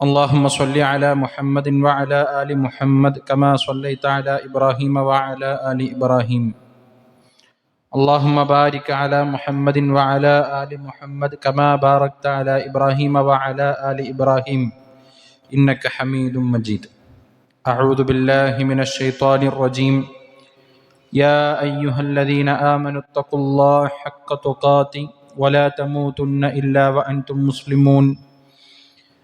اللهم صل على محمد وعلى آل محمد كما صليت على إبراهيم وعلى آل إبراهيم. اللهم بارك على محمد وعلى آل محمد كما باركت على إبراهيم وعلى آل إبراهيم. إنك حميد مجيد. أعوذ بالله من الشيطان الرجيم. يا أيها الذين آمنوا اتقوا الله حق تقاته ولا تموتن إلا وأنتم مسلمون.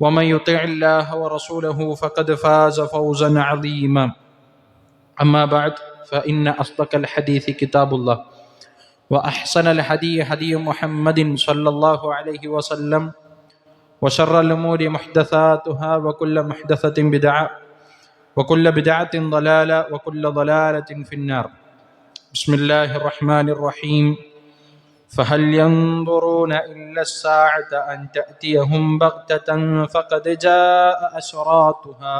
ومن يطع الله ورسوله فقد فاز فوزا عظيما. أما بعد فإن أصدق الحديث كتاب الله وأحسن الهدي هدي محمد صلى الله عليه وسلم وشر الأمور محدثاتها وكل محدثة بدعة وكل بدعة ضلالة وكل ضلالة في النار. بسم الله الرحمن الرحيم. فهل ينظرون إلا الساعة أن تأتيهم بغتة فقد جاء أشراطها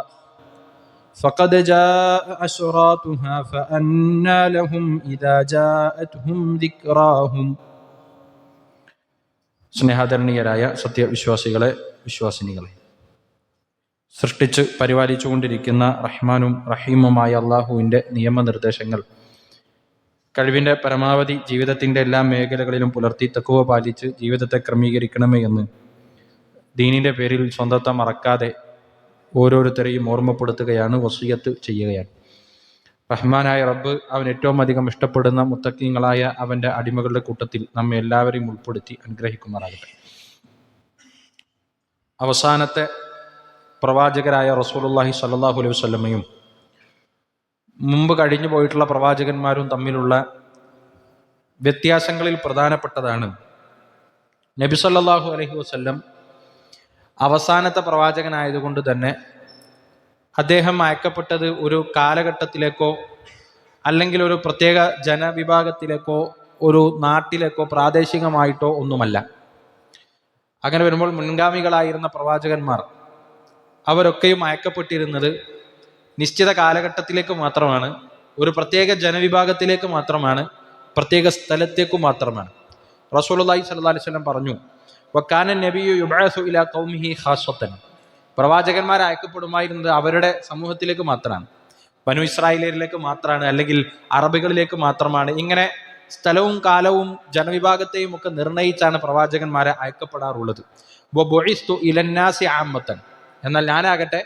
فقد جاء أشراطها فأنى لهم إذا جاءتهم ذكراهم സ്നേഹാദരണീയരായ സത്യവിശ്വാസികളെ വിശ്വാസിനികളെ സൃഷ്ടിച്ച് പരിപാലിച്ചുകൊണ്ടിരിക്കുന്ന റഹ്മാനും റഹീമുമായ അള്ളാഹുവിൻ്റെ നിയമനിർദ്ദേശങ്ങൾ കഴിവിന്റെ പരമാവധി ജീവിതത്തിന്റെ എല്ലാ മേഖലകളിലും പുലർത്തി തക്കുവ പാലിച്ച് ജീവിതത്തെ ക്രമീകരിക്കണമേ എന്ന് ദീനിന്റെ പേരിൽ സ്വന്തത്തെ മറക്കാതെ ഓരോരുത്തരെയും ഓർമ്മപ്പെടുത്തുകയാണ് വസീയത്ത് ചെയ്യുകയാണ്. റഹ്മാനായ റബ്ബ് അവൻ ഏറ്റവും അധികം ഇഷ്ടപ്പെടുന്ന മുത്തക്കിങ്ങളായ അവന്റെ അടിമകളുടെ കൂട്ടത്തിൽ നമ്മെ എല്ലാവരെയും ഉൾപ്പെടുത്തി അനുഗ്രഹിക്കുമാറാകട്ടെ. അവസാനത്തെ പ്രവാചകരായ റസൂലുള്ളാഹി സ്വല്ലല്ലാഹു അലൈഹി വസല്ലമയും മുമ്പ് കഴിഞ്ഞു പോയിട്ടുള്ള പ്രവാചകന്മാരും തമ്മിലുള്ള വ്യത്യാസങ്ങളിൽ പ്രധാനപ്പെട്ടതാണ്. നബി സല്ലല്ലാഹു അലൈഹി വസല്ലം അവസാനത്തെ പ്രവാചകനായതുകൊണ്ട് തന്നെ അദ്ദേഹം അയക്കപ്പെട്ടത് ഒരു കാലഘട്ടത്തിലേക്കോ അല്ലെങ്കിൽ ഒരു പ്രത്യേക ജനവിഭാഗത്തിലേക്കോ ഒരു നാട്ടിലേക്കോ പ്രാദേശികമായിട്ടോ ഒന്നുമല്ല. അങ്ങനെ വരുമ്പോൾ മുൻഗാമികളായിരുന്ന പ്രവാചകന്മാർ അവരൊക്കെയും അയക്കപ്പെട്ടിരുന്നത് നിശ്ചിത കാലഘട്ടത്തിലേക്ക് മാത്രമാണ് ഒരു പ്രത്യേക ജനവിഭാഗത്തിലേക്ക് മാത്രമാണ് പ്രത്യേക സ്ഥലത്തേക്ക് മാത്രമാണ്. സ്വല്ലല്ലാഹി അലൈഹി വസല്ലം പറഞ്ഞു വക്കാനൻ നബിയു പ്രവാചകന്മാർ അയക്കപ്പെടുമായിരുന്നത് അവരുടെ സമൂഹത്തിലേക്ക് മാത്രമാണ് ബനു ഇസ്രായേലിലേക്ക് മാത്രമാണ് അല്ലെങ്കിൽ അറബികളിലേക്ക് മാത്രമാണ്. ഇങ്ങനെ സ്ഥലവും കാലവും ജനവിഭാഗത്തെയും ഒക്കെ നിർണയിച്ചാണ് പ്രവാചകന്മാരെ അയക്കപ്പെടാറുള്ളത്. ഇലന്നാസി ആമത്തൻ. എന്നാൽ ഞാനാകട്ടെ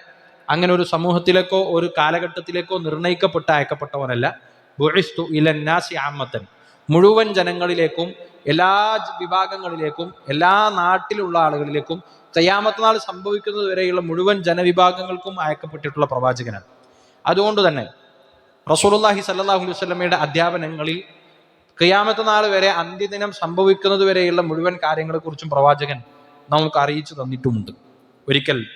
അങ്ങനെ ഒരു സമൂഹത്തിലേക്കോ ഒരു കാലഘട്ടത്തിലേക്കോ നിർണയിക്കപ്പെട്ട അയക്കപ്പെട്ടവനല്ല. ബുഇസ്തു ഇലന്നാസി ആമത്തൻ മുഴുവൻ ജനങ്ങളിലേക്കും എല്ലാ വിഭാഗങ്ങളിലേക്കും എല്ലാ നാട്ടിലുള്ള ആളുകളിലേക്കും തയ്യാമത്ത് നാൾ സംഭവിക്കുന്നത് വരെയുള്ള മുഴുവൻ ജനവിഭാഗങ്ങൾക്കും അയക്കപ്പെട്ടിട്ടുള്ള പ്രവാചകനാണ്. അതുകൊണ്ട് തന്നെ റസൂലുള്ളാഹി സല്ലാഹു അലൈഹി വസല്ലമയുടെ അധ്യാപനങ്ങളിൽ ഖിയാമത്ത് നാൾ വരെ അന്ത്യദിനം സംഭവിക്കുന്നത് വരെയുള്ള മുഴുവൻ കാര്യങ്ങളെക്കുറിച്ചും പ്രവാചകൻ നമുക്ക് അറിയിച്ചു തന്നിട്ടുമുണ്ട്. ഒരിക്കൽ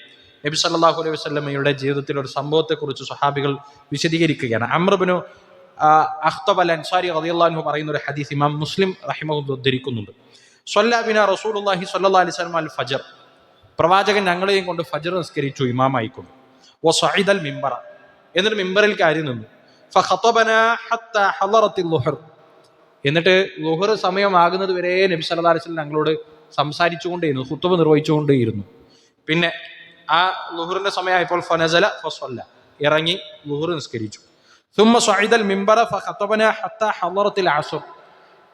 നബി സല്ലാഹു അലൈഹി വസ്ലമയുടെ ജീവിതത്തിൽ ഒരു സംഭവത്തെക്കുറിച്ച് സഹാബികൾ വിശദീകരിക്കുകയാണ്. അമ്രബിനു അഖ്തബ് അൽ അൻസാരി റളിയല്ലാഹു പറയുന്ന ഒരു ഹദീസ് ഇമാം മുസ്ലിം റഹിമഹു ഉദ്ധരിക്കുന്നുണ്ട്. സ്വല്ലാബിന റസൂലുള്ളാഹി സ്വല്ലല്ലാഹു അലൈഹി വസല്ലം അൽ ഫജർ. പ്രവാചകൻ ഞങ്ങളെയും കൊണ്ട് ഫജർ നിസ്കരിച്ചു ഇമാമായിക്കൊണ്ട്. ഓ സഈദൽ മിമ്പറ എന്നിട്ട് മിമ്പറിൽ കയറി നിന്നു. എന്നിട്ട് ലുഹർ സമയമാകുന്നത് വരെ നബി സല്ലല്ലാഹു അലൈഹി വസല്ലം ഞങ്ങളോട് സംസാരിച്ചുകൊണ്ടേയിരുന്നു ഖുത്ബ നിർവഹിച്ചുകൊണ്ടേയിരുന്നു. പിന്നെ ആ ലുഹുറിന്റെ സമയമായപ്പോൾ ഫനസല ഫസ്വല്ല ഇറങ്ങി ലുഹുർ നിസ്കരിച്ചു. ثم صعد മിമ്പറ ഫഖതബന ഹത്ത حضرت അസ്ർ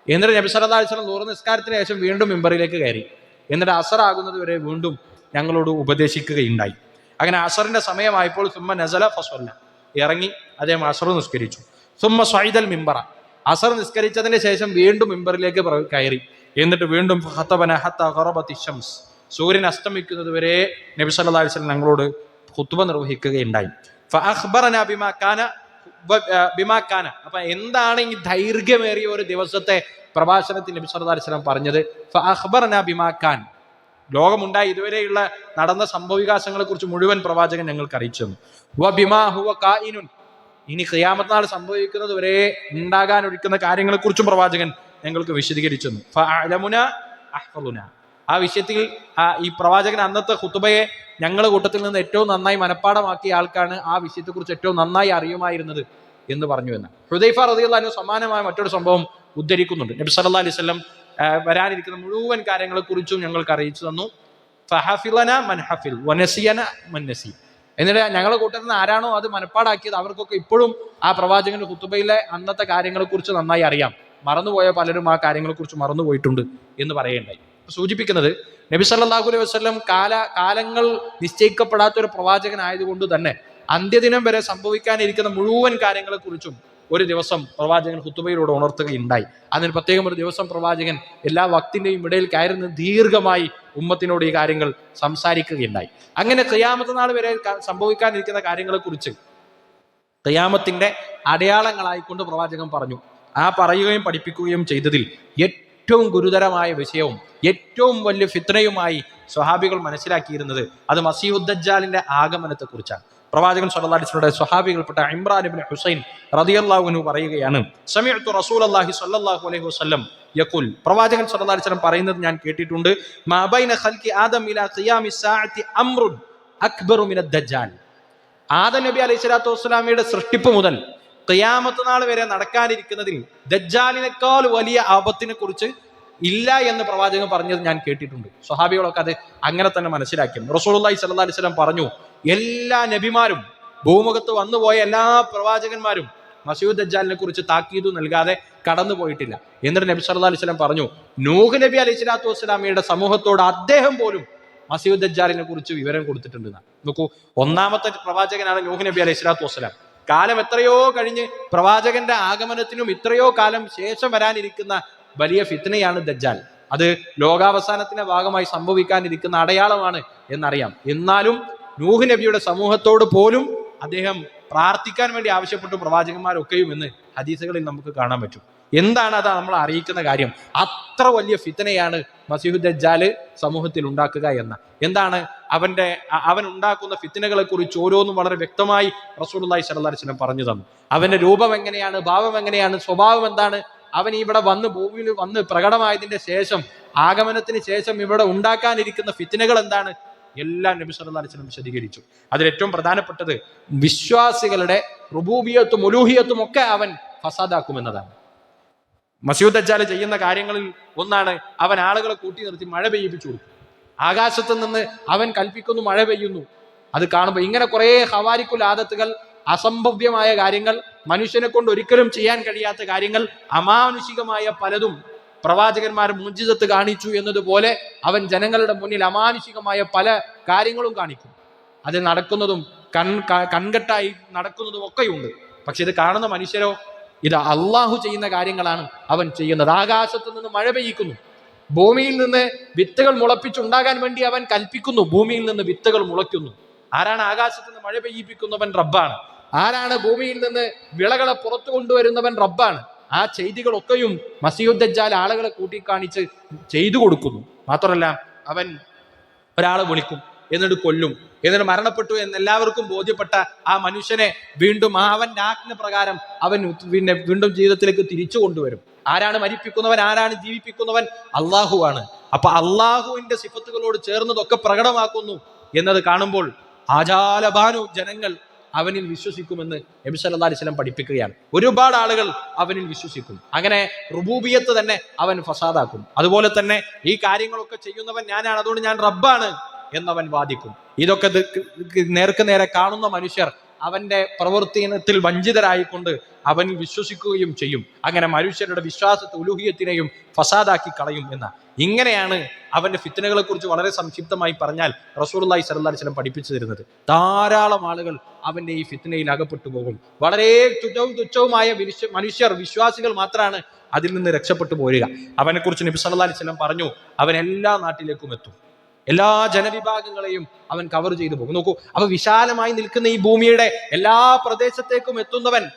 എന്നിട്ട് നബി സല്ലല്ലാഹു അലൈഹി വസല്ലം ലുഹുർ നിസ്കാരത്തിന് ശേഷം വീണ്ടും മിമ്പറിലേക്ക് കയറി. എന്നിട്ട് അസർ ആകുന്നത് വരെ വീണ്ടും ഞങ്ങളോട് ഉപദേശിക്കുകയുണ്ടായി. അങ്ങനെ അസറിന്റെ സമയമായപ്പോൾ സുമ്മ നസല ഫസ്വല്ല ഇറങ്ങി അദ്ദേഹം അസർ നിസ്കരിച്ചു. സുമ്മ സൈദൽ മിമ്പറ അസർ നിസ്കരിച്ചതിന് ശേഷം വീണ്ടും മിമ്പറിലേക്ക് കയറി. എന്നിട്ട് വീണ്ടും ഹത്തബന ഹത്ത ശംസ്. സൂര്യൻ അസ്തമിക്കുന്നത് വരെ നബി വസല്ലം ഞങ്ങളോട് ഖുത്ബ നിർവഹിക്കുകയുണ്ടായി. ഫഅഖ്ബറന ബിമാ കാന ബിമാ കാന. അപ്പൊ എന്താണ് ഈ ദൈർഘ്യമേറിയ ഒരു ദിവസത്തെ പ്രഭാഷണത്തിൽ നബി സല്ലല്ലാഹു അലൈഹി വസല്ലം പറഞ്ഞത്? ഫഅഖ്ബറന ബിമാ കാൻ. ലോകമുണ്ടായി ഇതുവരെയുള്ള നടന്ന സംഭവവികാസങ്ങളെ കുറിച്ച് മുഴുവൻ പ്രവാചകൻ ഞങ്ങൾക്ക് അറിയിച്ചു തന്നു ഇനി ഖിയാമത്ത് നാൾ സംഭവിക്കുന്നത് വരെ ഉണ്ടാകാൻ ഒഴിക്കുന്ന കാര്യങ്ങളെ കുറിച്ചും പ്രവാചകൻ ഞങ്ങൾക്ക് വിശദീകരിച്ചു തന്നു ആ വിഷയത്തിൽ ഈ പ്രവാചകൻ അന്നത്തെ ഹുത്തുബയെ ഞങ്ങളുടെ കൂട്ടത്തിൽ നിന്ന് ഏറ്റവും നന്നായി മനഃപ്പാടമാക്കിയ ആൾക്കാണ് ആ വിഷയത്തെക്കുറിച്ച് ഏറ്റവും നന്നായി അറിയുമായിരുന്നത് എന്ന് പറഞ്ഞു എന്ന്. ഹുദൈഫ റതിയുള്ള സമാനമായ മറ്റൊരു സംഭവം ഉദ്ധരിക്കുന്നുണ്ട്. നബി സല്ല അലൈഹി ആ, വരാനിരിക്കുന്ന മുഴുവൻ കാര്യങ്ങളെക്കുറിച്ചും ഞങ്ങൾക്ക് അറിയിച്ചു തന്നു. ഫഹഫിലന മൻ ഹഫിൽ വനസിയന മൻ എന്നിട്ട് ഞങ്ങളുടെ കൂട്ടത്തിൽ നിന്ന് ആരാണോ അത് മനപ്പാടാക്കിയത് അവർക്കൊക്കെ ഇപ്പോഴും ആ പ്രവാചകന്റെ കുത്തുബയിലെ അന്നത്തെ കാര്യങ്ങളെക്കുറിച്ച് നന്നായി അറിയാം. മറന്നുപോയ പലരും ആ കാര്യങ്ങളെക്കുറിച്ച് മറന്നുപോയിട്ടുണ്ട് എന്ന് പറയേണ്ടായി സൂചിപ്പിക്കുന്നത് നബി സല്ലല്ലാഹു അലൈഹി വസല്ലം കാല കാലങ്ങൾ നിശ്ചയിക്കപ്പെടാത്ത ഒരു പ്രവാചകനായതുകൊണ്ട് തന്നെ അന്ത്യദിനം വരെ സംഭവിക്കാനിരിക്കുന്ന മുഴുവൻ കാര്യങ്ങളെക്കുറിച്ചും ഒരു ദിവസം പ്രവാചകൻ ഹുത്തുബയിലൂടെ ഉണർത്തുകയുണ്ടായി. അതിന് പ്രത്യേകം ഒരു ദിവസം പ്രവാചകൻ എല്ലാ വക്തിന്റെയും ഇടയിൽ കയറുന്ന ദീർഘമായി ഉമ്മത്തിനോട് ഈ കാര്യങ്ങൾ സംസാരിക്കുകയുണ്ടായി. അങ്ങനെ ഖിയാമത്ത് നാൾ വരെ സംഭവിക്കാനിരിക്കുന്ന കാര്യങ്ങളെ കുറിച്ച് ഖിയാമത്തിന്റെ അടയാളങ്ങളായിക്കൊണ്ട് പ്രവാചകൻ പറഞ്ഞു. ആ പറയുകയും പഠിപ്പിക്കുകയും ചെയ്തതിൽ ഏറ്റവും ഗുരുതരമായ വിഷയവും ഏറ്റവും വലിയ ഫിത്രയുമായി സ്വഹാബികൾ മനസ്സിലാക്കിയിരുന്നത് അത് മസീഹുദ്ദജാലിന്റെ ആഗമനത്തെ കുറിച്ചാണ് പ്രവാചകൻ സല്ലല്ലാഹുടെ സ്വഹാബികൾപ്പെട്ട ഇമ്രാൻ ഇബ്നു ഹുസൈൻ റളിയല്ലാഹു അൻഹു പറയുകയാണ് സമയത്തു റസൂലുള്ളാഹി സ്വല്ലല്ലാഹു അലൈഹി വസല്ലം യഖുൽ. പ്രവാചകൻ വസല്ലം പറയുന്നത് ഞാൻ കേട്ടിട്ടുണ്ട് മാ ബൈന ഖൽഖി ആദം ഇലാ ഖിയാമി അക്ബറു ആദം നബി അലൈഹി സ്വലാത്തു വസ്സലാമയുടെ സൃഷ്ടിപ്പ് മുതൽ ഖിയാമത്ത് നാൾ വരെ നടക്കാനിരിക്കുന്നതിൽ ദജ്ജാലിനേക്കാൾ വലിയ ആപത്തിനെ കുറിച്ച് ഇല്ല എന്ന് പ്രവാചകൻ പറഞ്ഞത് ഞാൻ കേട്ടിട്ടുണ്ട്. സ്വഹാബികളൊക്കെ അത് അങ്ങനെ തന്നെ മനസ്സിലാക്കി. റസൂലുള്ളാഹി സ്വല്ലല്ലാഹി അലൈഹി വസല്ലം പറഞ്ഞു എല്ലാ നബിമാരും ഭൂമുഖത്ത് വന്നുപോയ എല്ലാ പ്രവാചകന്മാരും മസൂദ് ദജ്ജാലിനെ കുറിച്ച് താക്കീതു നൽകാതെ കടന്നു പോയിട്ടില്ല. എന്നിട്ട് നബി സല്ലാ അലൈഹി വസല്ലം പറഞ്ഞു നൂഹ് നബി അലൈഹി സ്വലാത്തു വസ്സലാമിയുടെ സമൂഹത്തോട് അദ്ദേഹം പോലും മസീദ് ദജ്ജാലിനെ കുറിച്ച് വിവരം കൊടുത്തിട്ടുണ്ട് നോക്കൂ ഒന്നാമത്തെ പ്രവാചകനാണ് നൂഹ് നബി അലൈഹി സ്വലാത്തു വസ്സലാം. കാലം എത്രയോ കഴിഞ്ഞ് പ്രവാചകന്റെ ആഗമനത്തിനും ഇത്രയോ കാലം ശേഷം വരാനിരിക്കുന്ന വലിയ ഫിത്നയാണ് ദജ്ജാൽ. അത് ലോകാവസാനത്തിന്റെ ഭാഗമായി സംഭവിക്കാനിരിക്കുന്ന അടയാളമാണ് എന്നറിയാം. എന്നാലും നൂഹ് നബിയുടെ സമൂഹത്തോട് പോലും അദ്ദേഹം പ്രാർത്ഥിക്കാൻ വേണ്ടി ആവശ്യപ്പെട്ടു പ്രവാചകന്മാരൊക്കെയും എന്ന് ഹദീസുകളിൽ നമുക്ക് കാണാൻ പറ്റും. എന്താണ് അത് നമ്മൾ അറിയിക്കുന്ന കാര്യം? അത്ര വലിയ ഫിത്തനയാണ് മസീഹു ദജ്ജാൽ സമൂഹത്തിൽ ഉണ്ടാക്കുക എന്ന. എന്താണ്? അവന്റെ അവൻ ഉണ്ടാക്കുന്ന ഫിത്തിനകളെ കുറിച്ച് ഓരോന്നും വളരെ വ്യക്തമായി റസൂലുള്ളാഹി സ്വല്ലല്ലാഹി അലൈഹി പറഞ്ഞു തന്നു. അവന്റെ രൂപം എങ്ങനെയാണ് ഭാവം എങ്ങനെയാണ് സ്വഭാവം എന്താണ്? അവൻ ഇവിടെ വന്ന് ഭൂമിയിൽ വന്ന് പ്രകടമായതിന്റെ ശേഷം ആഗമനത്തിന് ശേഷം ഇവിടെ ഉണ്ടാക്കാനിരിക്കുന്ന ഫിത്തിനകൾ എന്താണ്? എല്ലാം നബി സല്ലല്ലാഹു അലൈഹി വസല്ലം വിശദീകരിച്ചു. അതിൽ ഏറ്റവും പ്രധാനപ്പെട്ടത് വിശ്വാസികളുടെ റുബൂബിയത്തും മുലൂഹിയത്തും ഒക്കെ അവൻ ഫസാദാക്കുമെന്നതാണ് മസീദ് അജാൽ ചെയ്യുന്ന കാര്യങ്ങളിൽ ഒന്നാണ് അവൻ ആളുകളെ കൂട്ടി നിർത്തി മഴ പെയ്യിപ്പിച്ചു കൊടുക്കും. ആകാശത്ത് നിന്ന് അവൻ കൽപ്പിക്കുന്നു മഴ പെയ്യുന്നു. അത് കാണുമ്പോൾ ഇങ്ങനെ കുറേ ഹവാരിക്കുൽ ആദത്തുകൾ അസംഭവ്യമായ കാര്യങ്ങൾ മനുഷ്യനെ കൊണ്ട് ഒരിക്കലും ചെയ്യാൻ കഴിയാത്ത കാര്യങ്ങൾ അമാനുഷികമായ പലതും പ്രവാചകന്മാർ മുഞ്ചിതത്ത് കാണിച്ചു എന്നതുപോലെ അവൻ ജനങ്ങളുടെ മുന്നിൽ അമാനുഷികമായ പല കാര്യങ്ങളും കാണിക്കും. അത് നടക്കുന്നതും കൺ കൺകെട്ടായി നടക്കുന്നതും ഒക്കെയുണ്ട്. പക്ഷെ ഇത് കാണുന്ന മനുഷ്യരോ ഇത് അള്ളാഹു ചെയ്യുന്ന കാര്യങ്ങളാണ് അവൻ ചെയ്യുന്നത്. ആകാശത്ത് നിന്ന് മഴ പെയ്യിക്കുന്നു. ഭൂമിയിൽ നിന്ന് വിത്തുകൾ മുളപ്പിച്ചുണ്ടാകാൻ വേണ്ടി അവൻ കൽപ്പിക്കുന്നു. ഭൂമിയിൽ നിന്ന് വിത്തുകൾ മുളയ്ക്കുന്നു. ആരാണ് ആകാശത്ത് നിന്ന് മഴ പെയ്യിപ്പിക്കുന്നവൻ റബ്ബാണ്. ആരാണ് ഭൂമിയിൽ നിന്ന് വിളകളെ പുറത്തു കൊണ്ടുവരുന്നവൻ റബ്ബാണ്. ആ ചെയ്തികളൊക്കെയും മസിയുദ്ദജാൽ ആളുകളെ കൂട്ടിക്കാണിച്ച് ചെയ്തു കൊടുക്കുന്നു. മാത്രമല്ല അവൻ ഒരാളെ വിളിക്കും എന്നിട്ട് കൊല്ലും. എന്നിട്ട് മരണപ്പെട്ടു എന്ന് എല്ലാവർക്കും ബോധ്യപ്പെട്ട ആ മനുഷ്യനെ വീണ്ടും അവന്റെ ആജ്ഞ പ്രകാരം അവൻ പിന്നെ വീണ്ടും ജീവിതത്തിലേക്ക് തിരിച്ചു കൊണ്ടുവരും. ആരാണ് മരിപ്പിക്കുന്നവൻ? ആരാണ് ജീവിപ്പിക്കുന്നവൻ? അള്ളാഹു ആണ്. അപ്പൊ അള്ളാഹുവിന്റെ സിഫത്തുകളോട് ചേർന്നതൊക്കെ പ്രകടമാക്കുന്നു എന്നത് കാണുമ്പോൾ ആചാലഭാനു ജനങ്ങൾ അവനിൽ വിശ്വസിക്കുമെന്ന് നബി സല്ലാ അലൈഹി വസല്ലം പഠിപ്പിക്കുകയാണ്. ഒരുപാട് ആളുകൾ അവനിൽ വിശ്വസിക്കും. അങ്ങനെ റുബൂബിയത്ത് തന്നെ അവൻ ഫസാദാക്കും. അതുപോലെ തന്നെ ഈ കാര്യങ്ങളൊക്കെ ചെയ്യുന്നവൻ ഞാനാണ്. അതുകൊണ്ട് ഞാൻ റബ്ബാണ്. എന്നവൻ വാദിക്കും. ഇതൊക്കെ നേർക്ക് നേരെ കാണുന്ന മനുഷ്യർ അവന്റെ പ്രവർത്തനത്തിൽ വഞ്ചിതരായിക്കൊണ്ട് അവൻ വിശ്വസിക്കുകയും ചെയ്യും. അങ്ങനെ മനുഷ്യരുടെ വിശ്വാസത്തെ ഉലുഹിയത്തിനെയും ഫസാദാക്കി കളയും എന്ന. ഇങ്ങനെയാണ് അവന്റെ ഫിത്തനകളെ കുറിച്ച് വളരെ സംക്ഷിപ്തമായി പറഞ്ഞാൽ റസൂർലായി സലഹ് വസ്ലം പഠിപ്പിച്ചു തരുന്നത് ധാരാളം ആളുകൾ അവന്റെ ഈ ഫിത്തനയിൽ അകപ്പെട്ടു പോകും. വളരെ തുച്ഛവും തുച്ഛവുമായ മനുഷ്യർ വിശ്വാസികൾ മാത്രമാണ് അതിൽ നിന്ന് രക്ഷപ്പെട്ടു പോരുക. അവനെക്കുറിച്ച് നബി സല്ലാ അലൈഹി വസല്ലം പറഞ്ഞു അവൻ എല്ലാ നാട്ടിലേക്കും എത്തും. എല്ലാ ജനവിഭാഗങ്ങളെയും അവൻ കവർ ചെയ്തു പോകും. നോക്കൂ അപ്പൊ വിശാലമായി നിൽക്കുന്ന ഈ ഭൂമിയുടെ എല്ലാ പ്രദേശത്തേക്കും എത്തുന്നവൻ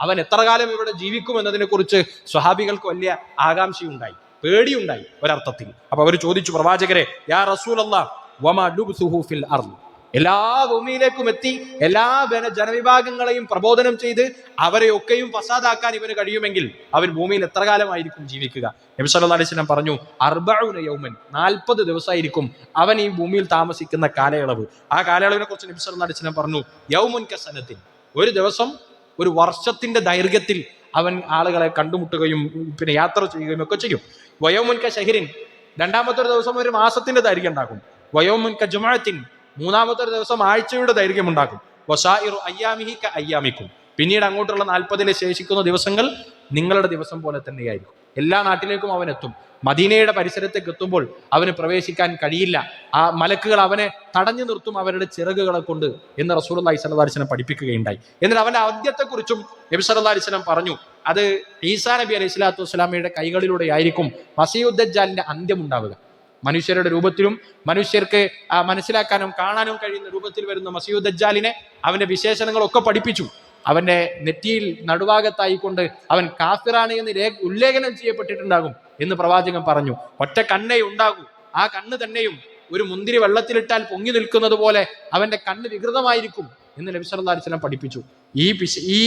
അവൻ എത്ര കാലം ഇവിടെ ജീവിക്കും എന്നതിനെ കുറിച്ച് സ്വഹാബികൾക്ക് വലിയ ആകാംക്ഷയുണ്ടായി പേടിയുണ്ടായി ഒരർത്ഥത്തിൽ. അപ്പൊ അവർ ചോദിച്ചു പ്രവാചകരെ യാ റസൂൽ ഫിൽ അർൾ എല്ലാ ഭൂമിയിലേക്കും എത്തി എല്ലാ ജന- ജനവിഭാഗങ്ങളെയും പ്രബോധനം ചെയ്ത് അവരെയൊക്കെയും ഫസാദാക്കാൻ ഇവന് കഴിയുമെങ്കിൽ അവൻ ഭൂമിയിൽ എത്ര കാലമായിരിക്കും ജീവിക്കുക? നബി സല്ലല്ലാഹു അലൈഹി പറഞ്ഞു അർബഉന യൗമൻ നാൽപ്പത് ദിവസമായിരിക്കും അവൻ ഈ ഭൂമിയിൽ താമസിക്കുന്ന കാലയളവ്. ആ കാലയളവിനെ കുറിച്ച് നബി സല്ലല്ലാഹു അലൈഹി പറഞ്ഞു യൗമുൻ കസനത്തിൻ ഒരു ദിവസം ഒരു വർഷത്തിന്റെ ദൈർഘ്യത്തിൽ അവൻ ആളുകളെ കണ്ടുമുട്ടുകയും പിന്നെ യാത്ര ചെയ്യുകയും ഒക്കെ ചെയ്യും. വയോമുൻക ഷഹിരിൻ രണ്ടാമത്തെ ഒരു ദിവസം ഒരു മാസത്തിന്റെ ദൈർഘ്യം ഉണ്ടാകും. വയോമുൻക ജുമാഅത്തിൻ മൂന്നാമത്തെ ദിവസം ആഴ്ചയുടെ ദൈർഘ്യം ഉണ്ടാക്കും. അയ്യാമിക്കും. പിന്നീട് അങ്ങോട്ടുള്ള നാൽപ്പതിലെ ശേഷിക്കുന്ന ദിവസങ്ങൾ നിങ്ങളുടെ ദിവസം പോലെ തന്നെയായിരിക്കും. എല്ലാ നാട്ടിലേക്കും അവൻ എത്തും. മദീനയുടെ പരിസരത്തേക്ക് എത്തുമ്പോൾ അവന് പ്രവേശിക്കാൻ കഴിയില്ല. ആ മലക്കുകൾ അവനെ തടഞ്ഞു നിർത്തും അവരുടെ ചിറകുകളെ കൊണ്ട് എന്ന് റസൂൽ അലൈഹി സ്വലാസ്ലം പഠിപ്പിക്കുകയുണ്ടായി. എന്നിട്ട് അവന്റെ ആദ്യത്തെക്കുറിച്ചും നബി വസല്ലം പറഞ്ഞു അത് ഈസാ നബി അലൈഹി സ്വലാത്തു വസ്സലാമയുടെ കൈകളിലൂടെ ആയിരിക്കും മസീഉദ്ദജാലിന്റെ അന്ത്യം ഉണ്ടാവുക. മനുഷ്യരുടെ രൂപത്തിലും മനുഷ്യർക്ക് മനസ്സിലാക്കാനും കാണാനും കഴിയുന്ന രൂപത്തിൽ വരുന്ന മസീദ് ദജ്ജാലിനെ അവന്റെ വിശേഷണങ്ങളൊക്കെ പഠിപ്പിച്ചു. അവന്റെ നെറ്റിയിൽ നടുഭാഗത്തായിക്കൊണ്ട് അവൻ കാഫിറാണ് എന്ന് ഉല്ലേഖനം ചെയ്യപ്പെട്ടിട്ടുണ്ടാകും എന്ന് പ്രവാചകൻ പറഞ്ഞു. ഒറ്റ കണ്ണേ ഉണ്ടാകൂ. ആ കണ്ണ് തന്നെയും ഒരു മുന്തിരി വെള്ളത്തിലിട്ടാൽ പൊങ്ങി നിൽക്കുന്നത് പോലെ അവന്റെ കണ്ണ് വികൃതമായിരിക്കും എന്ന് നബി സല്ലല്ലാഹു അലൈഹി പഠിപ്പിച്ചു. ഈ ഈ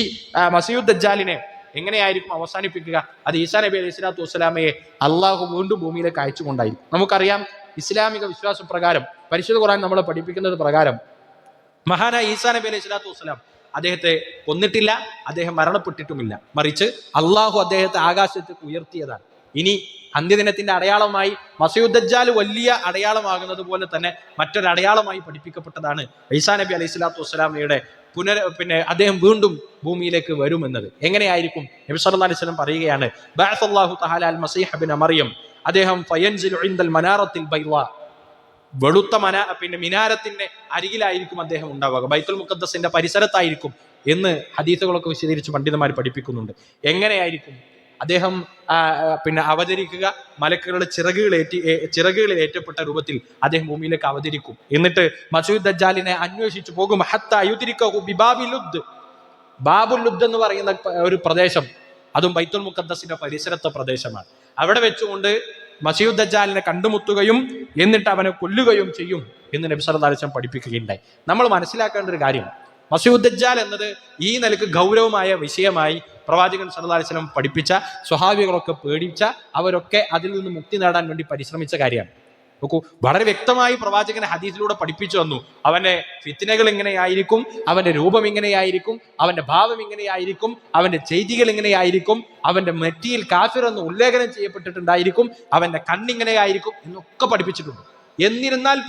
മസീദ് ദജ്ജാലിനെ എങ്ങനെയായിരിക്കും അവസാനിപ്പിക്കുക? അത് ഈസാ നബി അലൈഹി സ്വലാത്തു വസ്സലാമയെ അള്ളാഹു വീണ്ടും ഭൂമിയിലേക്ക് അയച്ചുകൊണ്ടായിരിക്കും നമുക്കറിയാം ഇസ്ലാമിക വിശ്വാസ പ്രകാരം പരിശുദ്ധ ഖുർആൻ നമ്മളെ പഠിപ്പിക്കുന്നത് പ്രകാരം മഹാനായ ഈസാ നബി അലൈഹി സ്വലാത്തു വസ്സലാം അദ്ദേഹത്തെ കൊന്നിട്ടില്ല അദ്ദേഹം മരണപ്പെട്ടിട്ടുമില്ല. മറിച്ച് അള്ളാഹു അദ്ദേഹത്തെ ആകാശത്തേക്ക് ഉയർത്തിയതാണ്. ഇനി അന്ത്യദിനത്തിന്റെ അടയാളമായി മസയൂദ്ദാൽ വലിയ അടയാളമാകുന്നത് പോലെ തന്നെ മറ്റൊരു അടയാളമായി പഠിപ്പിക്കപ്പെട്ടതാണ് ഐസാ നബി അലൈഹി സ്വലാത്തു വസ്സലാമയുടെ പുനര പിന്നെ അദ്ദേഹം വീണ്ടും ഭൂമിയിലേക്ക് വരുമെന്നത്. എങ്ങനെയായിരിക്കും? നബി സല്ലല്ലാഹു അലൈഹി വസല്ലം പറയുകയാണ് ബഅസല്ലാഹു തഹാല അൽ മസീഹ ബിൻ മറിയം. അദ്ദേഹം ഫയൻസിലു ഇൻദൽ മനാറത്തിൽ ബൈള. വെളുത്ത മന പിന്നെ മിനാരത്തിന്റെ അരികിലായിരിക്കും അദ്ദേഹം ഉണ്ടാവുക. ബൈത്തുൽ മുഖദ്ദസിന്റെ പരിസരത്തായിരിക്കും എന്ന് ഹദീസുകളൊക്കെ വിശദീകരിച്ച് പണ്ഡിതന്മാർ പഠിപ്പിക്കുന്നുണ്ട്. എങ്ങനെയായിരിക്കും? അദ്ദേഹം പിന്നെ അവതരിക്കുക മലക്കുകളുടെ ചിറകുകളേറ്റി ചിറകുകളിൽ ഏറ്റപ്പെട്ട രൂപത്തിൽ അദ്ദേഹം ഭൂമിയിലേക്ക് അവതരിക്കും. എന്നിട്ട് മസൂദ് ദജ്ജാലിനെ അന്വേഷിച്ചു പോകും. ഹത്ത അയുതിരിക്കഹു ബിബാബി ലുദ്. ബാബുൽ ലുദ് എന്ന് പറയുന്ന ഒരു പ്രദേശം അതും ബൈത്തുൽ മുഖദ്ദസിന്റെ പരിസരത്തെ പ്രദേശമാണ്. അവിടെ വെച്ചുകൊണ്ട് മസീദ് ദജ്ജാലിനെ കണ്ടുമുത്തുകയും എന്നിട്ട് അവനെ കൊല്ലുകയും ചെയ്യും എന്ന് നബി സല്ലല്ലാഹു അലൈഹി പഠിപ്പിക്കുകയുണ്ടായി. നമ്മൾ മനസ്സിലാക്കേണ്ട ഒരു കാര്യം മസീദ് ദജ്ജാൽ എന്നത് ഈ നിലയ്ക്ക് ഗൗരവമായ വിഷയമായി പ്രവാചകൻ സല്ലല്ലാഹു അലൈഹി വസല്ലം പഠിപ്പിച്ച സ്വഹാബികളൊക്കെ പേടിച്ച അവരൊക്കെ അതിൽ നിന്ന് മുക്തി നേടാൻ വേണ്ടി പരിശ്രമിച്ച കാര്യമാണ്. നോക്കൂ വളരെ വ്യക്തമായി പ്രവാചകനെ ഹദീസിലൂടെ പഠിപ്പിച്ചു തന്നു. അവന്റെ ഫിത്തിനകൾ ഇങ്ങനെയായിരിക്കും അവന്റെ രൂപം ഇങ്ങനെയായിരിക്കും അവന്റെ ഭാവം ഇങ്ങനെയായിരിക്കും അവന്റെ ചെയ്തികൾ ഇങ്ങനെയായിരിക്കും അവന്റെ മെറ്റിയിൽ കാഫിർ എന്ന് ഉല്ലേഖനം ചെയ്യപ്പെട്ടിട്ടുണ്ടായിരിക്കും അവന്റെ കണ്ണിങ്ങനെയായിരിക്കും എന്നൊക്കെ പഠിപ്പിച്ചിട്ടുണ്ട്. എന്നിരുന്നാൽ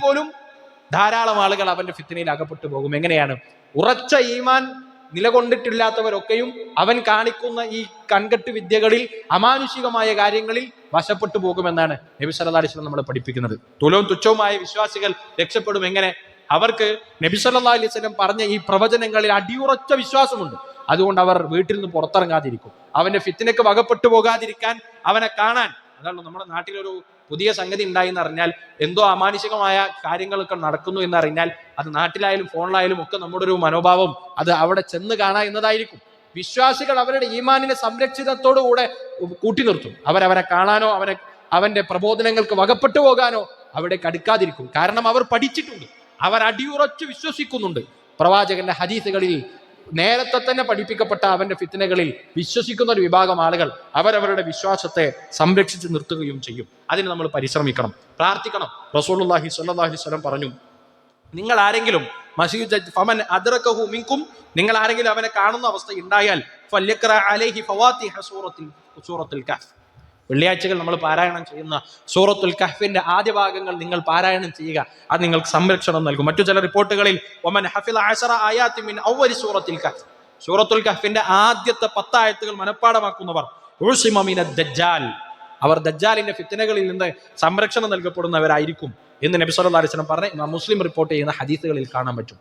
ധാരാളം ആളുകൾ അവന്റെ ഫിത്തിനയിൽ അകപ്പെട്ടു പോകും. എങ്ങനെയാണ്? ഉറച്ച ഈമാൻ നിലകൊണ്ടിട്ടില്ലാത്തവരൊക്കെയും അവൻ കാണിക്കുന്ന ഈ കൺകെട്ട് വിദ്യകളിൽ അമാനുഷികമായ കാര്യങ്ങളിൽ വശപ്പെട്ടു പോകുമെന്നാണ് നബി വസല്ലം നമ്മളെ പഠിപ്പിക്കുന്നത്. തുലവും തുച്ഛവുമായ വിശ്വാസികൾ രക്ഷപ്പെടും എങ്ങനെ? അവർക്ക് നബി സല്ലാ അലൈഹി സ്വലം പറഞ്ഞ ഈ പ്രവചനങ്ങളിൽ അടിയുറച്ച വിശ്വാസമുണ്ട്. അതുകൊണ്ട് അവർ വീട്ടിൽ നിന്ന് പുറത്തിറങ്ങാതിരിക്കും. അവന്റെ ഫിത്തിനക്ക് വകപ്പെട്ടു പോകാതിരിക്കാൻ അവനെ കാണാൻ. അതാണ് നമ്മുടെ നാട്ടിലൊരു പുതിയ സംഗതി ഉണ്ടായി എന്ന് അറിഞ്ഞാൽ എന്തോ അമാനുഷികമായ കാര്യങ്ങളൊക്കെ നടക്കുന്നു എന്ന് അറിഞ്ഞാൽ അത് നാട്ടിലായാലും ഫോണിലായാലും ഒക്കെ നമ്മുടെ ഒരു മനോഭാവം അത് അവിടെ ചെന്ന് കാണാ എന്നതായിരിക്കും. വിശ്വാസികൾ അവരുടെ ഈമാനിനെ സംരക്ഷിതത്തോടുകൂടെ കൂട്ടി നിർത്തും. അവരവരെ കാണാനോ അവനെ അവന്റെ പ്രബോധനങ്ങൾക്ക് വകപ്പെട്ടു പോകാനോ അവിടേക്ക് അടുക്കാതിരിക്കും കാരണം അവർ പഠിച്ചിട്ടുണ്ട്. അവർ അടിയുറച്ചു വിശ്വസിക്കുന്നുണ്ട്. പ്രവാചകന്റെ ഹദീസുകളിൽ നേരത്തെ തന്നെ പഠിപ്പിക്കപ്പെട്ട അവന്റെ ഫിത്തനകളിൽ വിശ്വസിക്കുന്ന ഒരു വിഭാഗം ആളുകൾ അവരവരുടെ വിശ്വാസത്തെ സംരക്ഷിച്ച് നിർത്തുകയും ചെയ്യും. അതിന് നമ്മൾ പരിശ്രമിക്കണം. പ്രാർത്ഥിക്കണം. റസൂലുള്ളാഹി സ്വല്ലല്ലാഹി അലൈഹി വസല്ലം പറഞ്ഞു നിങ്ങൾ ആരെങ്കിലും മസീദ് ഫമൻ അദ്റകഹു മിങ്കും നിങ്ങൾ ആരെങ്കിലും അവനെ കാണുന്ന അവസ്ഥ ഉണ്ടായാൽ ഫല്യഖ്റ അലൈഹി ഫവാത്തിഹ സൂറത്തിൽ കഹ്ഫ്. വെള്ളിയാഴ്ചകൾ നമ്മൾ പാരായണം ചെയ്യുന്ന സൂറത്തുൽ കഹ്ഫിന്റെ ആദ്യ ഭാഗങ്ങൾ നിങ്ങൾ പാരായണം ചെയ്യുക. അത് നിങ്ങൾക്ക് സംരക്ഷണം നൽകും. മറ്റു ചില റിപ്പോർട്ടുകളിൽ ഒമൻ ഹഫിൽ അശറ ആയാത്തി മിൻ ഔവലി സൂറത്തുൽ കഹ്ഫ്. സൂറത്തുൽ കഹ്ഫിന്റെ ആദ്യത്തെ പത്തായത്തുകൾ മനഃപ്പാടമാക്കുന്നവർ ദജ്ജാൽ. അവർ ദജ്ജാലിന്റെ ഫിത്തനകളിൽ നിന്ന് സംരക്ഷണം നൽകപ്പെടുന്നവരായിരിക്കും എന്ന് നബി സല്ലല്ലാഹു അലൈഹി വസല്ലം പറഞ്ഞ മുസ്ലിം റിപ്പോർട്ട് ചെയ്യുന്ന ഹദീസുകളിൽ കാണാൻ പറ്റും.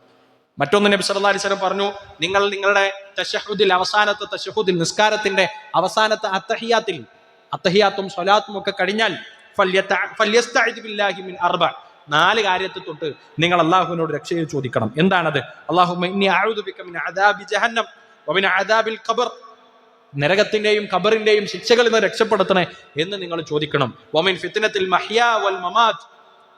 മറ്റൊന്ന് നബി സല്ലല്ലാഹു അലൈഹി വസല്ലം പറഞ്ഞു നിങ്ങൾ നിങ്ങളുടെ തശഹുദിൽ അവസാനത്തെ തശഹുദിൽ നിസ്കാരത്തിന്റെ അവസാനത്തെ അത്തഹിയാത്തിൽ അത്തഹിയാത്തും സ്വലാത്തും ഒക്കെ കഴിഞ്ഞാൽ മിൻ അർബ. നാല് കാര്യത്തെ തൊട്ട് നിങ്ങൾ അള്ളാഹുവിനോട് രക്ഷയെ ചോദിക്കണം. എന്താണത്? അള്ളാഹു നരകത്തിന്റെയും ഖബറിന്റെയും ശിക്ഷകളിൽ നിന്ന് രക്ഷപ്പെടുത്തണേ എന്ന് നിങ്ങൾ ചോദിക്കണം. വമിൻ ഫിത്നത്തിൽ മഹ്യാ വൽ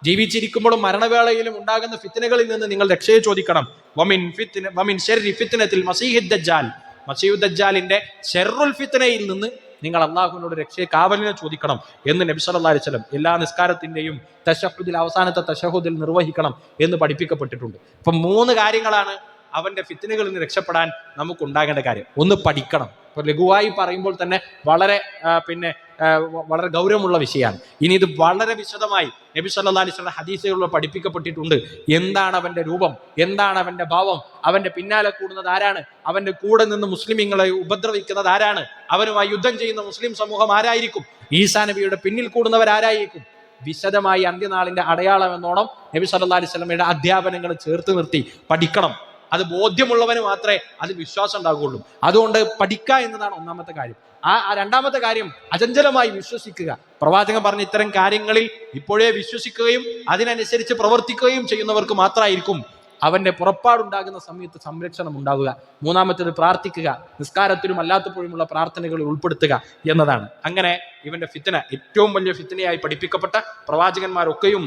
ജീവിച്ചിരിക്കുമ്പോഴും മരണവേളയിലും ഉണ്ടാകുന്ന ഫിത്തനകളിൽ നിന്ന് നിങ്ങൾ രക്ഷയെ ചോദിക്കണം. വമിൻ ഫിത്ന വമിൻ ശർരി ഫിത്നത്തിൽ മസീഹിദ് ദജ്ജാൽ മസീഹുദ് ദജ്ജാലിന്റെ ഷെറുൽ ഫിത്നയിൽ നിന്ന് നിങ്ങൾ അള്ളാഹുവിനോട് രക്ഷയെ കാവലിനെ ചോദിക്കണം എന്ന് നബി വസല്ലം എല്ലാ നിസ്കാരത്തിന്റെയും തശഹുദിൽ അവസാനത്തെ തശഹുദിൽ നിർവഹിക്കണം എന്ന് പഠിപ്പിക്കപ്പെട്ടിട്ടുണ്ട്. ഇപ്പൊ മൂന്ന് കാര്യങ്ങളാണ് അവന്റെ ഫിത്തിനുകളിൽ നിന്ന് രക്ഷപ്പെടാൻ നമുക്ക് ഉണ്ടാകേണ്ട കാര്യം. ഒന്ന് പഠിക്കണം. ലഘുവായി പറയുമ്പോൾ തന്നെ വളരെ പിന്നെ വളരെ ഗൗരവമുള്ള വിഷയമാണ്. ഇനി ഇത് വളരെ വിശദമായി നബി സല്ലാ അലൈഹി വസല്ലം ഹദീസുകളിൽ പഠിപ്പിക്കപ്പെട്ടിട്ടുണ്ട്. എന്താണ് അവന്റെ രൂപം? എന്താണ് അവന്റെ ഭാവം? അവന്റെ പിന്നാലെ കൂടുന്നത് ആരാണ്? അവന്റെ കൂടെ നിന്ന് മുസ്ലിമീങ്ങളെ ഉപദ്രവിക്കുന്നത് ആരാണ്? അവനുമായി യുദ്ധം ചെയ്യുന്ന മുസ്ലിം സമൂഹം ആരായിരിക്കും? ഈസാ നബിയുടെ പിന്നിൽ കൂടുന്നവർ ആരായിരിക്കും? വിശദമായി അന്ത്യനാളിന്റെ അടയാളം എന്നോണം നബി സല്ലാ അലൈഹി അധ്യാപനങ്ങൾ ചേർത്ത് നിർത്തി പഠിക്കണം. അത് ബോധ്യമുള്ളവന് മാത്രമേ അത് വിശ്വാസം ഉണ്ടാകുള്ളൂ അതുകൊണ്ട് പഠിക്കുക എന്നതാണ് ഒന്നാമത്തെ കാര്യം. ആ രണ്ടാമത്തെ കാര്യം അചഞ്ചലമായി വിശ്വസിക്കുക. പ്രവാചകൻ പറഞ്ഞ ഇത്തരം കാര്യങ്ങളിൽ ഇപ്പോഴേ വിശ്വസിക്കുകയും അതിനനുസരിച്ച് പ്രവർത്തിക്കുകയും ചെയ്യുന്നവർക്ക് മാത്രമായിരിക്കും അവന്റെ പുറപ്പാടുണ്ടാകുന്ന സമയത്ത് സംരക്ഷണം ഉണ്ടാവുക മൂന്നാമത്തേത് പ്രാർത്ഥിക്കുക. നിസ്കാരത്തിലും അല്ലാത്തപ്പോഴുമുള്ള പ്രാർത്ഥനകളിൽ ഉൾപ്പെടുത്തുക എന്നതാണ്. അങ്ങനെ ഇവന്റെ ഫിത്തന ഏറ്റവും വലിയ ഫിത്തനയായി പഠിപ്പിക്കപ്പെട്ട പ്രവാചകന്മാരൊക്കെയും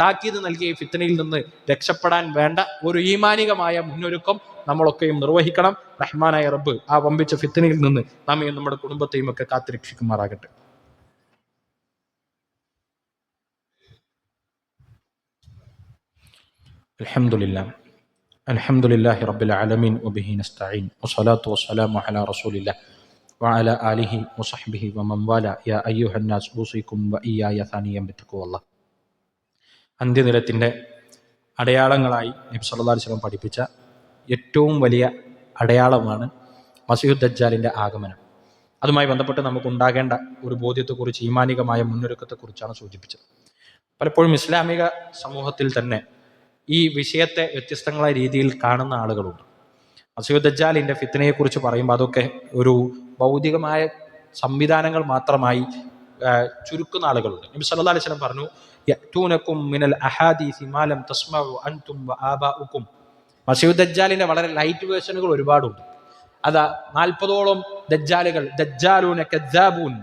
താക്കീത് നൽകിയ ഈ ഫിത്തനയിൽ നിന്ന് രക്ഷപ്പെടാൻ വേണ്ട ഒരു ഈമാനികമായ മുന്നൊരുക്കം നമ്മളൊക്കെയും നിർവഹിക്കണം. റഹ്മാനായ റബ്ബ് ആ വമ്പിച്ച ഫിത്തനയിൽ നിന്ന് നമ്മയും നമ്മുടെ കുടുംബത്തെയും ഒക്കെ കാത്തുരക്ഷിക്കുമാറാകട്ടെ. الحمد لله الحمد لله رب العالمين وبه نستعين والصلاة والسلام على رسول الله وعلى آله وصحبه ومن والاه يا أيها الناس أوصيكم وإياي ثانيا بتقوى الله അന്ത്യനിലത്തിൻ്റെ അടയാളങ്ങളായി നബി സല്ലല്ലാഹു അലൈഹി വസല്ലം പഠിപ്പിച്ച ഏറ്റവും വലിയ അടയാളമാണ് മസീഹുദ് ദജ്ജാലിൻ്റെ ആഗമനം അതുമായി ബന്ധപ്പെട്ട് നമുക്ക് ഉണ്ടാകേണ്ട ഒരു ബോധ്യത്തെക്കുറിച്ച് ഈമാനികമായ മുന്നൊരുക്കത്തെക്കുറിച്ചാണ് സൂചിപ്പിച്ചത് പലപ്പോഴും ഇസ്ലാമിക സമൂഹത്തിൽ തന്നെ ഈ വിഷയത്തെ വ്യത്യസ്തങ്ങളായ രീതിയിൽ കാണുന്ന ആളുകളുണ്ട്. അസീദ് ദജ്ജാലിന്റെ ഫിത്തനയെക്കുറിച്ച് പറയുമ്പോൾ അതൊക്കെ ഒരു ഭൗതികമായ സംവിധാനങ്ങൾ മാത്രമായി ചുരുക്കുന്ന ആളുകളുണ്ട്. നബി സല്ലല്ലാഹു അലൈഹി വസല്ലം പറഞ്ഞു യഅ്തൂനകും മിനൽ അഹാദീസി മാലം തസ്മഉ അൻതും വആബാഉകും മസീഹ് ദജ്ജാലിന്റെ വളരെ ലൈറ്റ് വേർഷനുകൾ ഒരുപാടുണ്ട്. അതാ നാൽപ്പതോളം ദജ്ജാലുകൾ ദജ്ജാലൂന കദ്ദാബൂൻ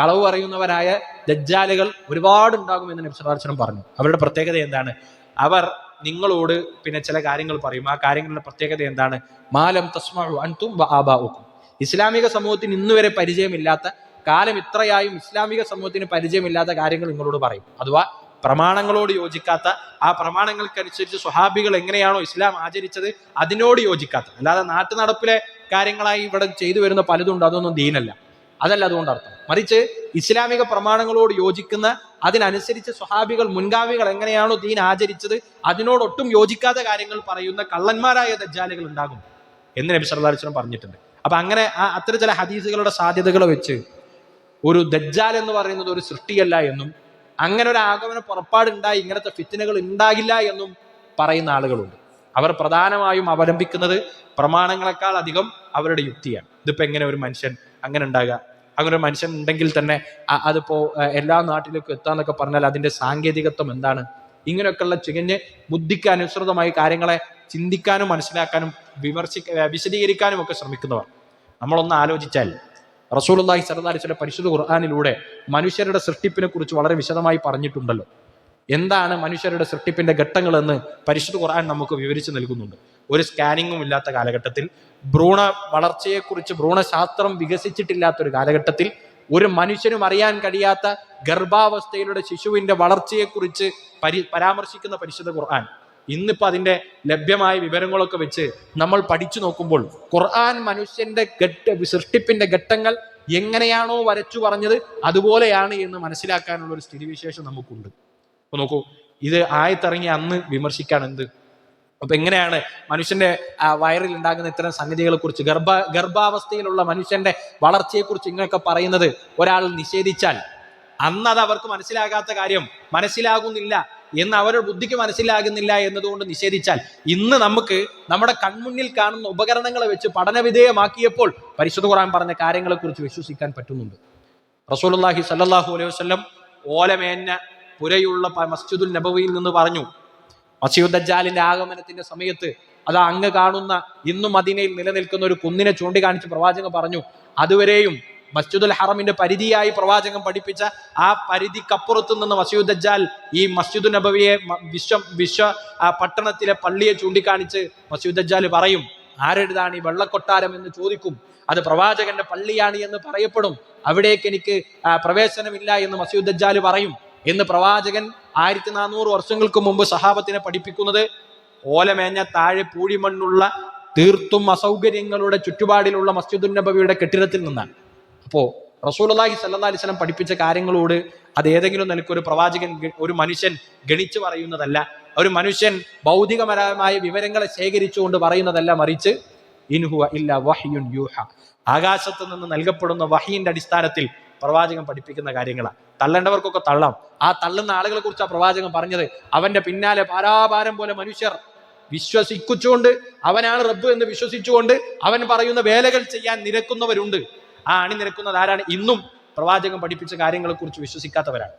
കളവ് പറയുന്നവരായ ദജ്ജാലുകൾ ഒരുപാടുണ്ടാകും എന്ന് നബി സല്ലല്ലാഹു അലൈഹി വസല്ലം പറഞ്ഞു. അവരുടെ പ്രത്യേകത എന്താണ്? അവർ നിങ്ങളോട് പിന്നെ ചില കാര്യങ്ങൾ പറയും. ആ കാര്യങ്ങളുടെ പ്രത്യേകത എന്താണ്? മാലം തസ്മഴു അൻതും വആബാഉകും ഇസ്ലാമിക സമൂഹത്തിന് ഇന്നുവരെ പരിചയമില്ലാത്ത കാലം ഇത്രയായും ഇസ്ലാമിക സമൂഹത്തിന് പരിചയമില്ലാത്ത കാര്യങ്ങൾ നിങ്ങളോട് പറയും. അഥവാ പ്രമാണങ്ങളോട് യോജിക്കാത്ത ആ പ്രമാണങ്ങൾക്കനുസരിച്ച് സ്വഹാബികൾ എങ്ങനെയാണോ ഇസ്ലാം ആചരിച്ചത് അതിനോട് യോജിക്കാത്ത. അല്ലാതെ നാട്ടു നടപ്പിലെ കാര്യങ്ങളായി ഇവിടെ ചെയ്തു വരുന്ന പലതുണ്ട് അതൊന്നും ദീനല്ല. അതല്ല അതുകൊണ്ട് അർത്ഥം. മറിച്ച് ഇസ്ലാമിക പ്രമാണങ്ങളോട് യോജിക്കുന്ന അതിനനുസരിച്ച് സ്വഹാബികൾ മുൻഗാമികൾ എങ്ങനെയാണോ ദീൻ ആചരിച്ചത് അതിനോടൊട്ടും യോജിക്കാത്ത കാര്യങ്ങൾ പറയുന്ന കള്ളന്മാരായ ദജ്ജാലുകൾ ഉണ്ടാകും എന്ന് നബി അലൈഹി വസല്ലം പറഞ്ഞിട്ടുണ്ട്. അപ്പൊ അങ്ങനെ അത്തരം ചില ഹദീസുകളുടെ സാധ്യതകൾ വെച്ച് ഒരു ദജ്ജാൽ എന്ന് പറയുന്നത് ഒരു സൃഷ്ടിയല്ല എന്നും അങ്ങനെ ഒരു ആഗമന പുറപ്പാടുണ്ടായി ഇങ്ങനത്തെ ഫിത്തിനകൾ ഉണ്ടാകില്ല എന്നും പറയുന്ന ആളുകളുണ്ട്. അവർ പ്രധാനമായും അവലംബിക്കുന്നത് പ്രമാണങ്ങളെക്കാൾ അധികം അവരുടെ യുക്തിയാണ്. ഇതിപ്പോ എങ്ങനെ ഒരു മനുഷ്യൻ അങ്ങനെ ഉണ്ടാകുക അങ്ങനെ ഒരു മനുഷ്യൻ ഉണ്ടെങ്കിൽ തന്നെ അതിപ്പോൾ അതിപ്പോ എല്ലാ നാട്ടിലേക്കും എത്താന്നൊക്കെ പറഞ്ഞാൽ അതിന്റെ സാങ്കേതികത്വം എന്താണ്? ഇങ്ങനെയൊക്കെയുള്ള ചികഞ്ഞ് ബുദ്ധിക്ക് അനുസൃതമായി കാര്യങ്ങളെ ചിന്തിക്കാനും മനസ്സിലാക്കാനും വിമർശിക്ക വിശദീകരിക്കാനും ഒക്കെ ശ്രമിക്കുന്നവർ. നമ്മളൊന്ന് ആലോചിച്ചാൽ അലൈഹി വസല്ലം പരിശുദ്ധ ഖുർആനിലൂടെ മനുഷ്യരുടെ സൃഷ്ടിപ്പിനെ കുറിച്ച് വളരെ വിശദമായി പറഞ്ഞിട്ടുണ്ടല്ലോ. എന്താണ് മനുഷ്യരുടെ സൃഷ്ടിപ്പിന്റെ ഘട്ടങ്ങളെന്ന് പരിശുദ്ധ ഖുർആൻ നമുക്ക് വിവരിച്ചു നൽകുന്നുണ്ട്. ഒരു സ്കാനിങ്ങും ഇല്ലാത്ത കാലഘട്ടത്തിൽ ഭ്രൂണ വളർച്ചയെക്കുറിച്ച് ഭ്രൂണശാസ്ത്രം വികസിച്ചിട്ടില്ലാത്ത ഒരു കാലഘട്ടത്തിൽ ഒരു മനുഷ്യനും അറിയാൻ കഴിയാത്ത ഗർഭാവസ്ഥയിലൂടെ ശിശുവിന്റെ വളർച്ചയെക്കുറിച്ച് പരി പരാമർശിക്കുന്ന പരിശുദ്ധ ഖുർആൻ. ഇന്നിപ്പോൾ അതിന്റെ ലഭ്യമായ വിവരങ്ങളൊക്കെ വെച്ച് നമ്മൾ പഠിച്ചു നോക്കുമ്പോൾ ഖുർആൻ മനുഷ്യന്റെ ഘട്ട സൃഷ്ടിപ്പിന്റെ ഘട്ടങ്ങൾ എങ്ങനെയാണോ വരച്ചു പറഞ്ഞത് അതുപോലെയാണ് എന്ന് മനസ്സിലാക്കാനുള്ള ഒരു സ്ഥിതിവിശേഷം നമുക്കുണ്ട്. അപ്പൊ നോക്കൂ ഇത് ആയത്തിറങ്ങി അന്ന് വിമർശിക്കാൻ എന്ത് അപ്പൊ എങ്ങനെയാണ് മനുഷ്യന്റെ വയറിൽ ഉണ്ടാകുന്ന ഇത്തരം സംഗതികളെ കുറിച്ച് ഗർഭ ഗർഭാവസ്ഥയിലുള്ള മനുഷ്യന്റെ വളർച്ചയെക്കുറിച്ച് ഇങ്ങനെയൊക്കെ പറയുന്നത് ഒരാൾ നിഷേധിച്ചാൽ അന്ന് അത് അവർക്ക് മനസ്സിലാകാത്ത കാര്യം മനസ്സിലാകുന്നില്ല എന്ന് അവരുടെ ബുദ്ധിക്ക് മനസ്സിലാകുന്നില്ല എന്നതുകൊണ്ട് നിഷേധിച്ചാൽ ഇന്ന് നമുക്ക് നമ്മുടെ കൺമുന്നിൽ കാണുന്ന ഉപകരണങ്ങളെ വെച്ച് പഠനവിധേയമാക്കിയപ്പോൾ പരിശുദ്ധ ഖുർആൻ പറഞ്ഞ കാര്യങ്ങളെക്കുറിച്ച് വിശ്വസിക്കാൻ പറ്റുന്നുണ്ട്. റസൂലുള്ളാഹി സല്ലല്ലാഹു അലൈഹി വസല്ലം ഓലമേഞ്ഞ പുരയുള്ള മസ്ജിദുൽ നബവിയിൽ നിന്ന് പറഞ്ഞു മസീദ് ദജ്ജാലിന്റെ ആഗമനത്തിന്റെ സമയത്ത് അത് അങ്ങ് കാണുന്ന ഇന്നും മദീനയിൽ നിലനിൽക്കുന്ന ഒരു കുന്നിനെ ചൂണ്ടിക്കാണിച്ച് പ്രവാചകൻ പറഞ്ഞു അതുവരെയും മസ്ജിദുൽ ഹറമിന്റെ പരിധിയായി പ്രവാചകൻ പഠിപ്പിച്ച ആ പരിധിക്കപ്പുറത്ത് നിന്ന് മസീദ് ഈ മസ്ജിദു നബവിയെ വിശ്വ വിശ്വ ആ പട്ടണത്തിലെ പള്ളിയെ ചൂണ്ടിക്കാണിച്ച് മസീദ് പറയും ആരുടേതാണ് ഈ വെള്ളക്കൊട്ടാരം എന്ന് ചോദിക്കും? അത് പ്രവാചകന്റെ പള്ളിയാണ് എന്ന് പറയപ്പെടും. അവിടേക്ക് എനിക്ക് പ്രവേശനമില്ല എന്ന് മസീദ് പറയും. എന്ന് പ്രവാചകൻ ആയിരത്തി നാനൂറ് വർഷങ്ങൾക്ക് മുമ്പ് സഹാബത്തിനെ പഠിപ്പിക്കുന്നത് ഓലമേഞ്ഞ താഴെ പൂഴിമണ്ണുള്ള തീർത്തും അസൗകര്യങ്ങളുടെ ചുറ്റുപാടിലുള്ള മസ്ജിദുൻ നബവിയുടെ കെട്ടിടത്തിൽ നിന്നാണ്. അപ്പോ റസൂലുള്ളാഹി സല്ലാ അലൈഹി വസല്ലം പഠിപ്പിച്ച കാര്യങ്ങളോട് അത് ഏതെങ്കിലും നിലയ്ക്ക് ഒരു പ്രവാചകൻ ഒരു മനുഷ്യൻ ഗണിച്ചു പറയുന്നതല്ല ഒരു മനുഷ്യൻ ഭൗതികപരമായ വിവരങ്ങളെ ശേഖരിച്ചുകൊണ്ട് പറയുന്നതല്ല മറിച്ച് ഇൻഹുവ ഇല്ല വഹ്യുൻ യൂഹ. ആകാശത്ത് നിന്ന് നൽകപ്പെടുന്ന വഹീന്റെ അടിസ്ഥാനത്തിൽ പ്രവാചകൻ പഠിപ്പിക്കുന്ന കാര്യങ്ങളാണ് തള്ളേണ്ടവർക്കൊക്കെ തള്ളാം. ആ തള്ളുന്ന ആളുകളെ കുറിച്ച് ആ പ്രവാചകൻ പറഞ്ഞത്. അവന്റെ പിന്നാലെ പാരാപാരം പോലെ മനുഷ്യർ വിശ്വസിക്കുച്ചുകൊണ്ട് അവനാണ് റബ്ബ് എന്ന് വിശ്വസിച്ചുകൊണ്ട് അവൻ പറയുന്ന വേലകൾ ചെയ്യാൻ നിരക്കുന്നവരുണ്ട്. ആ അണി നിരക്കുന്നത് ആരാണ്? ഇന്നും പ്രവാചകൻ പഠിപ്പിച്ച കാര്യങ്ങളെ കുറിച്ച് വിശ്വസിക്കാത്തവരാണ്.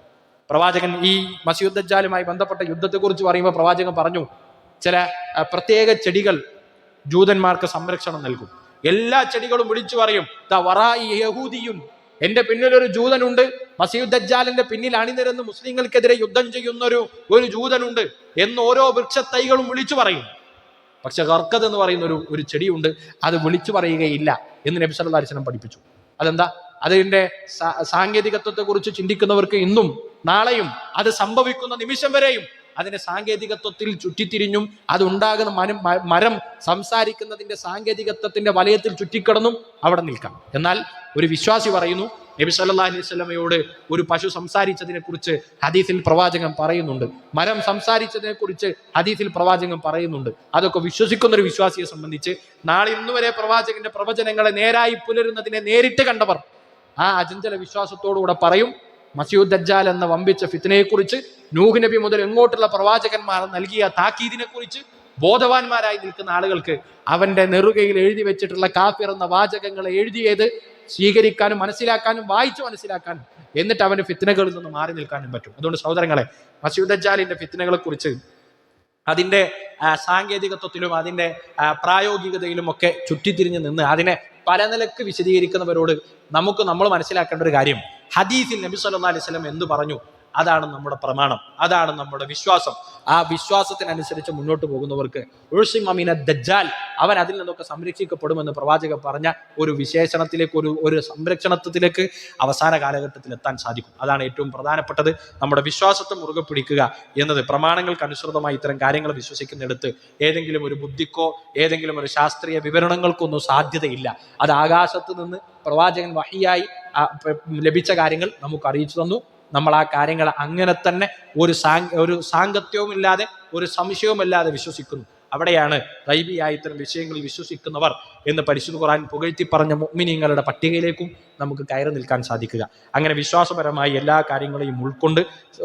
പ്രവാചകൻ ഈ മസീദ് ബന്ധപ്പെട്ട യുദ്ധത്തെക്കുറിച്ച് പറയുമ്പോൾ പ്രവാചകൻ പറഞ്ഞു ചില പ്രത്യേക ചെടികൾ ജൂതന്മാർക്ക് സംരക്ഷണം നൽകും. എല്ലാ ചെടികളും വിളിച്ചു പറയും ദ വറാഇ യഹൂദിയുൻ എന്റെ പിന്നിൽ ഒരു ജൂതനുണ്ട്. മസീദ് ദജ്ജാലിന്റെ പിന്നിൽ അണിനിരന്ന് മുസ്ലിങ്ങൾക്കെതിരെ യുദ്ധം ചെയ്യുന്ന ഒരു ഒരു ജൂതനുണ്ട് എന്ന് ഓരോ വൃക്ഷത്തൈകളും വിളിച്ചു പറയും. പക്ഷെ കർക്കത് എന്ന് പറയുന്ന ഒരു ഒരു ചെടിയുണ്ട്. അത് വിളിച്ചു പറയുകയില്ല എന്ന് നബി സല്ലല്ലാഹു അലൈഹി വസല്ലം പഠിപ്പിച്ചു. അതെന്താ? സാങ്കേതികത്വത്തെ കുറിച്ച് ചിന്തിക്കുന്നവർക്ക് ഇന്നും നാളെയും അത് സംഭവിക്കുന്ന നിമിഷം വരെയും അതിന്റെ സാങ്കേതികത്വത്തിൽ ചുറ്റിത്തിരിഞ്ഞും അതുണ്ടാകുന്ന മരം സംസാരിക്കുന്നതിന്റെ മരം സംസാരിക്കുന്നതിന്റെ സാങ്കേതികത്വത്തിന്റെ വലയത്തിൽ ചുറ്റിക്കിടന്നും അവിടെ നിൽക്കാം. എന്നാൽ ഒരു വിശ്വാസി പറയുന്നു നബി സല്ലല്ലാഹു അലൈഹി വസല്ലമയോട് ഒരു പശു സംസാരിച്ചതിനെ കുറിച്ച് ഹദീസിൽ പ്രവാചകൻ പറയുന്നുണ്ട്. മരം സംസാരിച്ചതിനെ കുറിച്ച് ഹദീസിൽ പ്രവാചകൻ പറയുന്നുണ്ട്. അതൊക്കെ വിശ്വസിക്കുന്ന ഒരു വിശ്വാസിയെ സംബന്ധിച്ച് നാളെ ഇന്ന് വരെ പ്രവാചകന്റെ പ്രവചനങ്ങളെ നേരായി പുലരുന്നതിനെ നേരിട്ട് കണ്ടവർ ആ അചഞ്ചല വിശ്വാസത്തോടുകൂടെ പറയും മസീദ് ദജ്ജാൽ എന്ന വമ്പിച്ച ഫിത്തിനെക്കുറിച്ച് നൂഹ് നബി മുതൽ എങ്ങോട്ടുള്ള പ്രവാചകന്മാർ നൽകിയ താക്കീദിനെ കുറിച്ച് ബോധവാന്മാരായി നിൽക്കുന്ന ആളുകൾക്ക് അവന്റെ നെറുകയിൽ എഴുതി വെച്ചിട്ടുള്ള കാഫിർ എന്ന വാചകങ്ങളെ എഴുതിയത് സ്വീകരിക്കാനും മനസ്സിലാക്കാനും വായിച്ചു മനസ്സിലാക്കാനും എന്നിട്ട് അവന്റെ ഫിത്തനകളിൽ നിന്ന് മാറി നിൽക്കാനും പറ്റും. അതുകൊണ്ട് സഹോദരങ്ങളെ മസീദ് ദജ്ജാലിന്റെ ഫിത്തനകളെ കുറിച്ച് അതിന്റെ ആ, സാങ്കേതികത്വത്തിലും അതിന്റെ പ്രായോഗികതയിലും ഒക്കെ ചുറ്റിത്തിരിഞ്ഞ് നിന്ന് അതിനെ പല നിലയ്ക്ക് വിശദീകരിക്കുന്നവരോട് നമുക്ക് നമ്മൾ മനസ്സിലാക്കേണ്ട ഒരു കാര്യം ഹദീസിൽ നബി സല്ലാ അലൈഹി വസല്ലം എന്ത് പറഞ്ഞു? അതാണ് നമ്മുടെ പ്രമാണം അതാണ് നമ്മുടെ വിശ്വാസം. ആ വിശ്വാസത്തിനനുസരിച്ച് മുന്നോട്ട് പോകുന്നവർക്ക് ഉഴ്സിം അമീന ദജ്ജാൽ അവൻ അതിൽ നിന്നൊക്കെ സംരക്ഷിക്കപ്പെടുമെന്ന് പ്രവാചകൻ പറഞ്ഞ ഒരു വിശേഷണത്തിലേക്ക് ഒരു ഒരു സംരക്ഷണത്തിലേക്ക് അവസാന കാലഘട്ടത്തിൽ എത്താൻ സാധിക്കും. അതാണ് ഏറ്റവും പ്രധാനപ്പെട്ടത്. നമ്മുടെ വിശ്വാസത്തെ മുറുകെ പിടിക്കുക എന്നത് പ്രമാണങ്ങൾക്ക് അനുസൃതമായി ഇത്തരം കാര്യങ്ങൾ വിശ്വസിക്കുന്നിടത്ത് ഏതെങ്കിലും ഒരു ബുദ്ധിക്കോ ഏതെങ്കിലും ഒരു ശാസ്ത്രീയ വിവരണങ്ങൾക്കൊന്നും സാധ്യതയില്ല. അത് ആകാശത്ത് നിന്ന് പ്രവാചകൻ വഹിയായി ലഭിച്ച കാര്യങ്ങൾ നമുക്ക് അറിയിച്ചു തന്നു. നമ്മൾ ആ കാര്യങ്ങൾ അങ്ങനെ തന്നെ ഒരു സാങ് ഒരു സാങ്കത്യവുമില്ലാതെ ഒരു സംശയവുമില്ലാതെ വിശ്വസിക്കുന്നു. അവിടെയാണ് റൈബിയായ ഇത്തരം വിഷയങ്ങളിൽ വിശ്വസിക്കുന്നവർ എന്ന് പരിശുദ്ധ ഖുറാൻ പുകഴ്ത്തി പറഞ്ഞ മുഅ്മിനീങ്ങളുടെ പട്ടികയിലേക്കും നമുക്ക് കയറി നിൽക്കാൻ സാധിക്കുക. അങ്ങനെ വിശ്വാസപരമായി എല്ലാ കാര്യങ്ങളെയും ഉൾക്കൊണ്ട്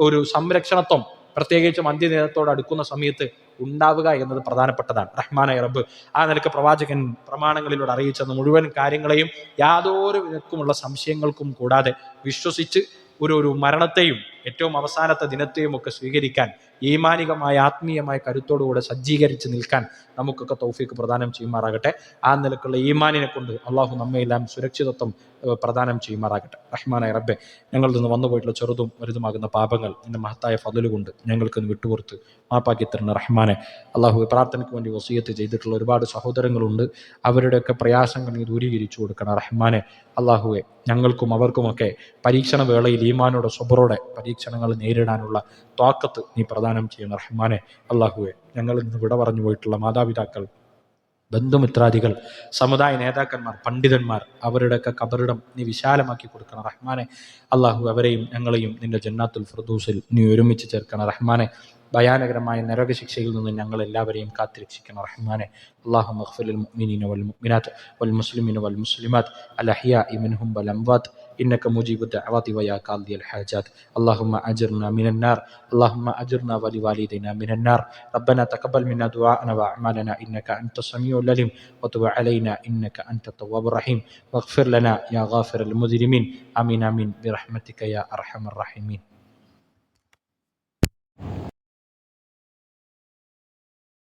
ഒരു സംരക്ഷണത്വം പ്രത്യേകിച്ചും അന്ത്യദിനത്തോട് അടുക്കുന്ന സമയത്ത് ഉണ്ടാവുക എന്നത് പ്രധാനപ്പെട്ടതാണ്. റഹ്മാനായ റബ്ബ് ആ നിലയ്ക്ക് പ്രവാചകൻ പ്രമാണങ്ങളിലൂടെ അറിയിച്ചെന്ന മുഴുവൻ കാര്യങ്ങളെയും യാതൊരു വിധക്കുമുള്ള സംശയങ്ങൾക്കും കൂടാതെ വിശ്വസിച്ച് ഒരു ഒരു മരണത്തെയും ഏറ്റവും അവസാനത്തെ ദിനത്തെയും ഒക്കെ സ്വീകരിക്കാൻ ഈമാനികമായ ആത്മീയമായ കരുത്തോടുകൂടെ സജ്ജീകരിച്ച് നിൽക്കാൻ നമുക്കൊക്കെ തൗഫീക്ക് പ്രദാനം ചെയ്യുമാറാകട്ടെ. ആ നിലക്കുള്ള ഈമാനിനെ കൊണ്ട് അള്ളാഹു നമ്മയെല്ലാം സുരക്ഷിതത്വം പ്രദാനം ചെയ്യുമാറാകട്ടെ. റഹ്മാനായ റബ്ബെ ഞങ്ങളിൽ നിന്ന് വന്നുപോയിട്ടുള്ള ചെറുതും വലുതുമാകുന്ന പാപങ്ങൾ നിന്റെ മഹത്തായ ഫതലുകൊണ്ട് ഞങ്ങൾക്ക് വിട്ടുപുറത്ത് മാപ്പാക്കി തരുന്ന റഹ്മാനെ. അള്ളാഹു പ്രാർത്ഥനയ്ക്ക് വേണ്ടി വസീയത്ത് ചെയ്തിട്ടുള്ള ഒരുപാട് സഹോദരങ്ങളുണ്ട്. അവരുടെയൊക്കെ പ്രയാസങ്ങൾ നീ ദൂരീകരിച്ചു കൊടുക്കണം റഹ്മാനെ. അള്ളാഹുവെ ഞങ്ങൾക്കും അവർക്കുമൊക്കെ പരീക്ഷണ വേളയിൽ ഈമാനോടെ സ്വബറോടെ പരീക്ഷണങ്ങൾ നേരിടാനുള്ള ത്വാക്കത്ത് നീ പ്രദാനം ചെയ്യുന്ന റഹ്മാനെ അള്ളാഹുവെ ഞങ്ങളിൽ നിന്ന് വിട പറഞ്ഞു പോയിട്ടുള്ള മാതാപിതാക്കൾ ബന്ധുമിത്രാദികൾ സമുദായ നേതാക്കന്മാർ പണ്ഡിതന്മാർ അവരുടെയൊക്കെ കബറിടം നീ വിശാലമാക്കി കൊടുക്കണം റഹ്മാനെ. അള്ളാഹു അവരെയും ഞങ്ങളെയും നിന്റെ ജന്നാത്തുൽ ഫിർദൂസിൽ നീ ഒരുമിച്ച് ചേർക്കണം റഹ്മാനെ. ഭയാനകരമായ നരക ശിക്ഷയിൽ നിന്ന് ഞങ്ങൾ എല്ലാവരെയും കാത്തിരക്ഷിക്കണം റഹ്മാനെ. അള്ളാഹു മഖ്ഫുൽ മുഅ്മിനീന വൽ മുഅ്മിനാത്ത് വൽ മുസ്ലിമീന വൽ മുസ്ലിമാത്ത് അൽ അഹിയ ഇമിൻഹും വൽ അംവാത്ത് إنك مجيب الدعوات ويا قاضي الحاجات. اللهم أجرنا من النار. اللهم أجرنا ولوالدينا من النار. ربنا تقبل منا دعاءنا وأعمالنا. إنك أنت السميع العليم. وتب علينا. إنك أنت التواب الرحيم. واغفر لنا يا غافر المذنبين آمين آمين. برحمتك يا أرحم الراحمين.